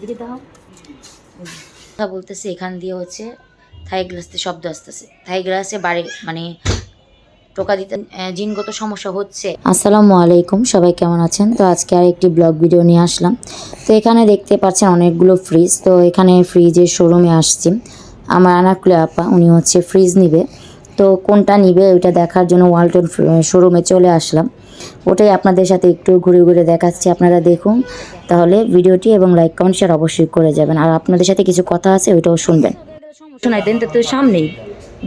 দিকে দাও কথা বলতেছে এখান দিয়ে হচ্ছে থাই গ্লাসতে শব্দ আসতেছে। থাই গ্লাসে বাড়ি মানে টোকা দিতে জিনগত সমস্যা হচ্ছে। আসসালামু আলাইকুম সবাই কেমন আছেন? তো আজকে আর একটি ব্লগ ভিডিও নিয়ে আসলাম। তো এখানে দেখতে পাচ্ছেন অনেকগুলো ফ্রিজ। তো এখানে ফ্রিজের শোরুমে আসছি। আমার আনাকুলে আপা উনি হচ্ছে ফ্রিজ নিবে। তো কোনটা নিবে ওইটা দেখার জন্য ওয়ালটন শোরুমে চলে আসলাম। ওটাই আপনাদের সাথে একটু ঘুরে ঘুরে দেখাচ্ছি। আপনারা দেখুন তাহলে ভিডিওটি এবং লাইক কমেন্ট শেয়ার অবশ্যই করে যাবেন। আর আপনাদের সাথে কিছু কথা আছে ওইটাও শুনবেন। শোনাই দেন তো সামনেই।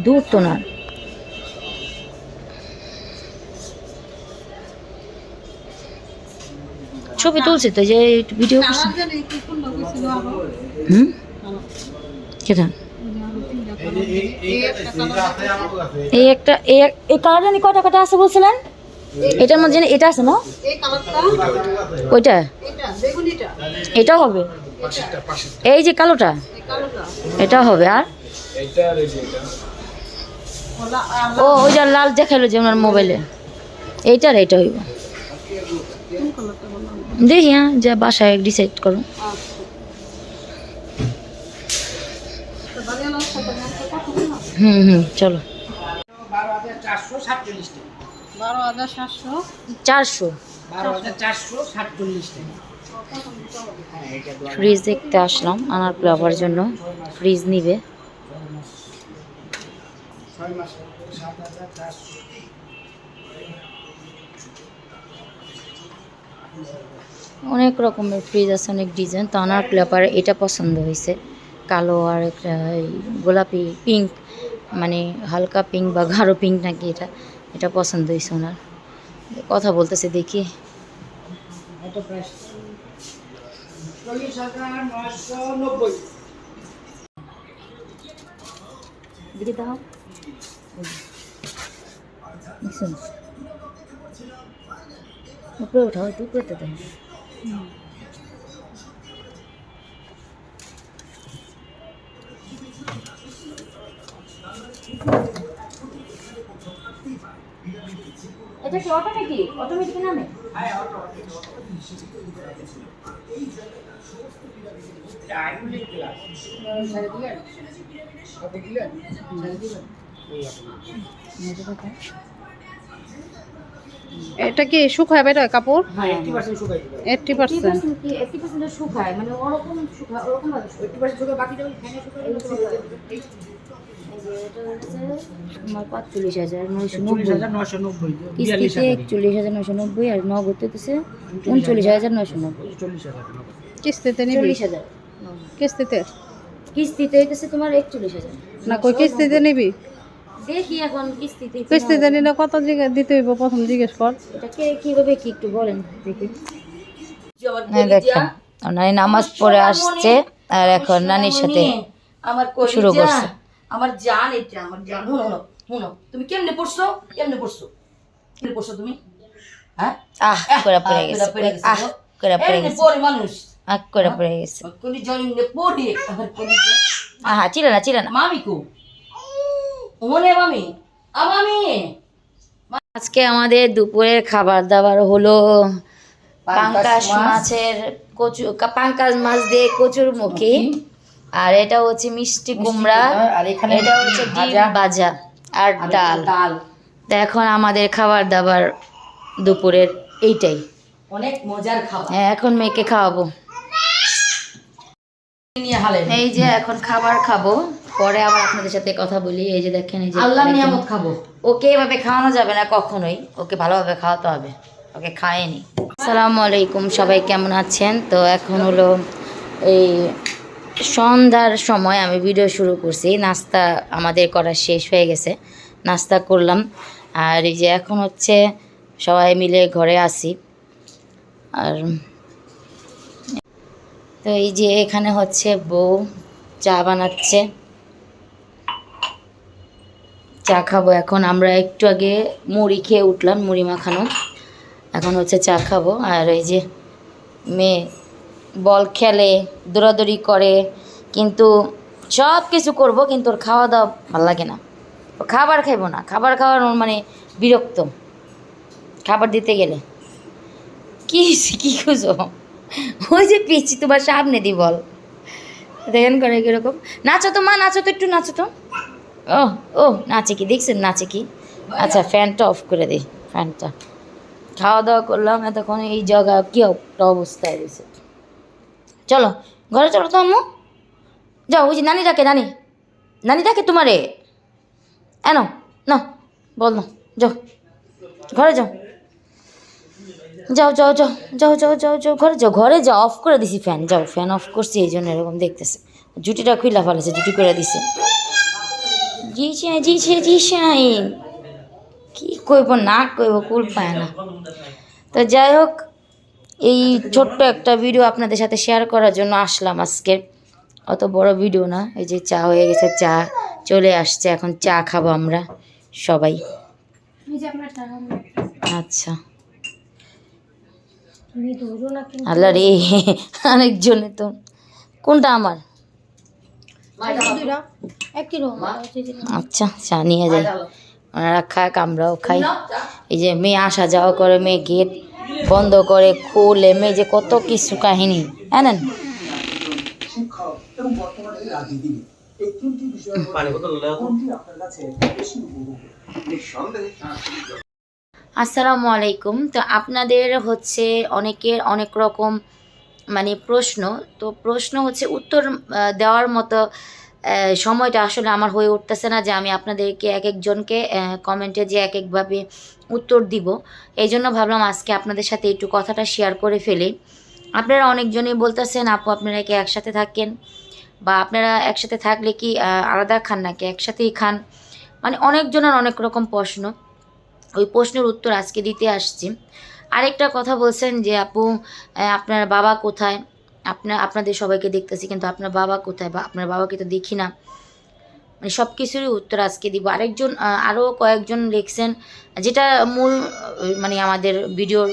দূর তো না। ছবি তুলছে তো যে ভিডিও করছে। হুম? কেটা? এই একটা, এই এক- এই কালার জানি কয়টা কটা আছে বলছিলেন? এটার মধ্যে এটা আছে, না? ওইটা? এটাও হবে? এই যে কালোটা, এটা হবে, আর? ও, ওই যে লাল দেখাইলো যে ওনার মোবাইলে। এইটার এইটা হইব। দেখি হ্যাঁ যা বাসায় ডিসাইড করো। হুম হুম, চলো। চারশো। ফ্রিজ দেখতে আসলাম, আনার প্লাভার জন্য। ফ্রিজ নিবে। অনেক রকমের ফ্রিজ আছে, অনেক ডিজাইন তো আনার প্লাভার এটা পছন্দ হয়েছে। কালো আর একটা গোলাপি পিঙ্ক মানে হালকা পিঙ্ক বা গাঢ় পিঙ্ক নাকি এটা এটা পছন্দ হয়েছে ওনার। কথা বলতেছে দেখি? উপরে উঠাও একটু উপরে দেন কি অটো নাকি? অটোমেটিক নামে ছেড়ে দিলেন সাড়ে দিলেন এটা কি শুকায় বেরোয় কাপড়? হ্যাঁ এইটটি পার্সেন্ট শুকাই দেবে এইটটি পার্সেন্ট শুকায় মানে ওরকম শুকায় ওরকম পাঁচচল্লিশ হাজার নব্বই। কিস্তিতে একচল্লিশ হাজার নয়শো নব্বই আর নগদ হতেছে উনচল্লিশ হাজার নয়শো নব্বই। কিস্তিতে নিবি? চল্লিশ হাজার। কিস্তিতে? কিস্তিতে হইতেছে তোমার একচল্লিশ হাজার। না কই কিস্তিতে নিবি? দেখি এখন কিস্তিতে কি কিস্তিতে হয়। নিলে কত জিজ্ঞেস দিতে হইব প্রথম জিজ্ঞেস কর। এটা কে কীভাবে কি একটু বলেন দেখি। হ্যাঁ দেখেন নানি নামাজ পড়ে আসছে আর এখন নানির সাথে আমার শুরু করছে। আমার জান এটা আমার জান। হুনো হুনো হুনো তুমি কেমনে পড়ছো? কেমনে পড়ছো? কেমনে পড়ছো তুমি? হ্যাঁ? আহ করে পড়ে গেছে। আহ করে পড়ে গেছে। পড়ে মানুষ। আহ করে পড়ে গেছে। কলিজা এমনি পড়ে আহা চিলে না চিলে না মামি আজকে আমাদের দুপুরের খাবার দাবার হলো পাঙ্কাস মাছের কচু পাঙ্কাস মাছ দিয়ে কচুর মুখি। আর এটা হচ্ছে মিষ্টি কুমড়া। এটা হচ্ছে ডিম ভাজা। আর ডাল। এখন আমাদের খাবার দাবার দুপুরের এইটাই। অনেক মজার খাবার। হ্যাঁ এখন মেয়েকে খাওয়াবো। এই যে এখন খাবার খাব। পরে আবার আপনাদের সাথে কথা বলি এই যে দেখেন এই যে আল্লাহ নিয়ামত খাব। ওকে এভাবে খাওয়ানো যাবে না কখনোই ওকে ভালোভাবে খাওয়াতে হবে ওকে খায়নি। আসসালামু আলাইকুম সবাই কেমন আছেন? তো এখন হলো এই সন্ধ্যার সময় আমি ভিডিও শুরু করছি নাস্তা আমাদের করা শেষ হয়ে গেছে নাস্তা করলাম। আর এই যে এখন হচ্ছে সবাই মিলে ঘরে আসি আর তো এই যে এখানে হচ্ছে বউ চা বানাচ্ছে। চা খাব এখন। আমরা একটু আগে মুড়ি খেয়ে উঠলাম, মুড়ি মাখানো। এখন হচ্ছে চা খাব। আর এই যে মেয়ে বল খেলে, দৌড়াদৌড়ি করে, কিন্তু সব কিছু করব, কিন্তু ওর খাওয়া দাওয়া ভালো লাগে না। খাবার খাইবো না। খাবার খাওয়ার ওর মানে বিরক্ত। খাবার দিতে গেলে। কি? কি খুঁজো? ওই যে পিচ্ছি, তোমার সামনে দি বল। দেখেন করে কীরকম। নাচো তো মা, নাচো তো একটু, নাচো তো। ও ও নাচে কি? দেখছেন নাচে কি? আচ্ছা ফ্যানটা অফ করে দিই ফ্যানটা। খাওয়া দাওয়া করলাম, এতক্ষণ এই জায়গা কি অবস্থায় রয়েছে। চলো, ঘরে চলো তো আম্মু। যাও, ওই যে নানি ডাকে, নানি। নানি ডাকে তোমারে। এনো, না, বল না, যাও। ঘরে যাও। যাও যাও যাও যাও যাও যাও যাও, ঘরে যাও। ঘরে যাও অফ করে দিছি ফ্যান যাও ফ্যান অফ করছি, এই জন্য এরকম দেখতেছে। জুটিটা খুইলা ফেলেছে, জুটি করে দিছে। জি চাই জি চাই জি চাই কি কইব, না কইব, কুল পায় না। তো যাই হোক, এই ছোট্ট একটা ভিডিও আপনাদের সাথে শেয়ার করার জন্য আসলাম আজকে। অত বড় ভিডিও না, এই যে চা হয়ে গেছে, চা চলে আসছে, এখন চা খাব আমরা সবাই। আচ্ছা। আল্লাহ রে, আরেকজনে তো। কোনটা আমার? আচ্ছা চা নিয়ে যাই। ওনারা খাক আমরাও খাই। এই যে মেয়ে আসা যাওয়া করে মেয়ে গেট বন্ধ করে খুলে মেয়ে যে কত কিছু কাহিনী। জানেন আসসালামু আলাইকুম তো আপনাদের হচ্ছে অনেকের অনেক রকম মানে প্রশ্ন। তো প্রশ্ন হচ্ছে উত্তর দেওয়ার মতো সময়টা আসলে আমার হয়ে উঠতেছে না যে আমি আপনাদেরকে এক একজনকে কমেন্টে যে এক একভাবে উত্তর দিব। এই জন্য ভাবলাম আজকে আপনাদের সাথে একটু কথাটা শেয়ার করে ফেলি। আপনারা অনেকজনই বলতেছেন, আপু, আপনারা কি একসাথে থাকেন? বা আপনারা একসাথে থাকলে কি আলাদা খান নাকি? একসাথেই খান? মানে অনেকজনের অনেক রকম প্রশ্ন। ওই প্রশ্নের উত্তর আজকে দিতে আসছি। আরেকটা কথা বলছেন যে, আপু আপনার বাবা কোথায়? আপনার, আপনাদের সবাইকে দেখতেছি, কিন্তু আপনার বাবা কোথায় বা, আপনার বাবাকে তো দেখি না। মানে সব কিছুরই উত্তর আজকে দিব। আরেকজন আরও কয়েকজন লিখছেন, যেটা মূল মানে আমাদের ভিডিওর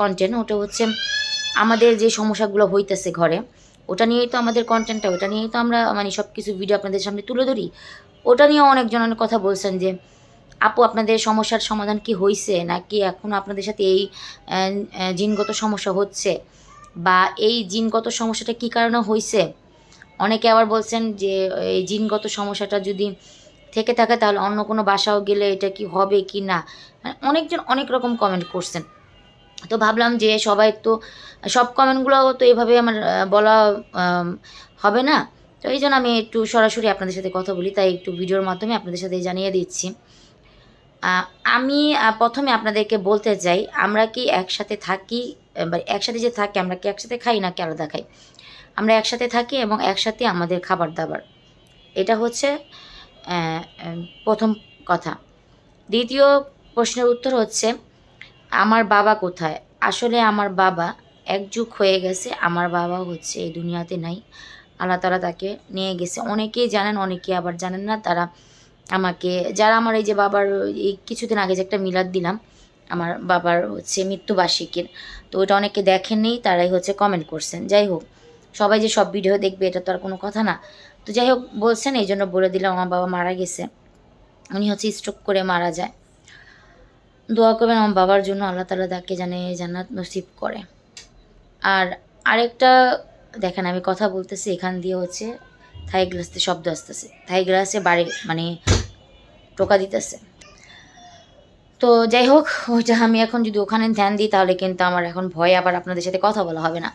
কন্টেন্ট ওটা হচ্ছে আমাদের যে সমস্যাগুলো হইতেছে ঘরে, ওটা নিয়েই তো আমাদের কন্টেন্টটা ওটা নিয়েই তো আমরা মানে সব কিছু ভিডিও আপনাদের সামনে তুলে ধরি। ওটা নিয়েও অনেকজন অনেক কথা বলছেন যে, আপু, আপনাদের সমস্যার সমাধান কি হয়েছে নাকি এখনও আপনাদের সাথে এই জিনগত সমস্যা হচ্ছে? বা এই জিনগত সমস্যাটা কি কারণে হয়েছে অনেকে আবার বলছেন যে, এই জিনগত সমস্যাটা যদি থেকে থাকে তাহলে অন্য কোনো বাসাও গেলে এটা কি হবে কি না? মানে অনেকজন অনেক রকম কমেন্ট করছেন। তো ভাবলাম যে সবাই তো সব কমেন্টগুলো তো এভাবে আমার বলা হবে না। তো এই জন্য আমি একটু সরাসরি আপনাদের সাথে কথা বলি, তাই একটু ভিডিওর মাধ্যমে আপনাদের সাথে জানিয়ে দিচ্ছি। আমি প্রথমে আপনাদেরকে বলতে চাই, আমরা কি একসাথে থাকি বা একসাথে যে থাকি, আমরা কি একসাথে খাই নাকি আলাদা খাই? আমরা একসাথে থাকি এবং একসাথে আমাদের খাবার দাবার। এটা হচ্ছে প্রথম কথা। দ্বিতীয় প্রশ্নের উত্তর হচ্ছে, আমার বাবা কোথায়? আসলে আমার বাবা একযুগ হয়ে গেছে, আমার বাবা হচ্ছে এই দুনিয়াতে নাই। আল্লাহ তালা তাকে নিয়ে গেছে। অনেকেই জানেন অনেকে আবার জানেন না, তারা আমাকে, যারা আমার এই যে বাবার, এই কিছুদিন আগে যে একটা মিলাদ দিলাম আমার বাবার হচ্ছে মৃত্যুবার্ষিকীর। তো ওটা অনেকে দেখেননি, তারাই হচ্ছে কমেন্ট করছেন। যাই হোক, সবাই যে সব ভিডিও দেখবে, এটা তো আর কোনো কথা না। তো যাই হোক, বলছেন, এই জন্য বলে দিলাম, আমার বাবা মারা গেছে। উনি হচ্ছে স্ট্রোক করে মারা যায়। দোয়া করবেন আমার বাবার জন্য, আল্লাহ তালা তাকে জানে জান্নাত নসিব করে। আর আরেকটা, দেখেন আমি কথা বলতেছি, এখান দিয়ে হচ্ছে থাই গ্লাসতে শব্দ আসতেছে। থাই গ্লাসে বাড়ি মানে টোকা দিতেছে। তো যাই হোক, ওইটা আমি এখন যদি ওখানে ধ্যান দিই, তাহলে কিন্তু আমার এখন ভয়, আবার আপনাদের সাথে কথা বলা হবে না।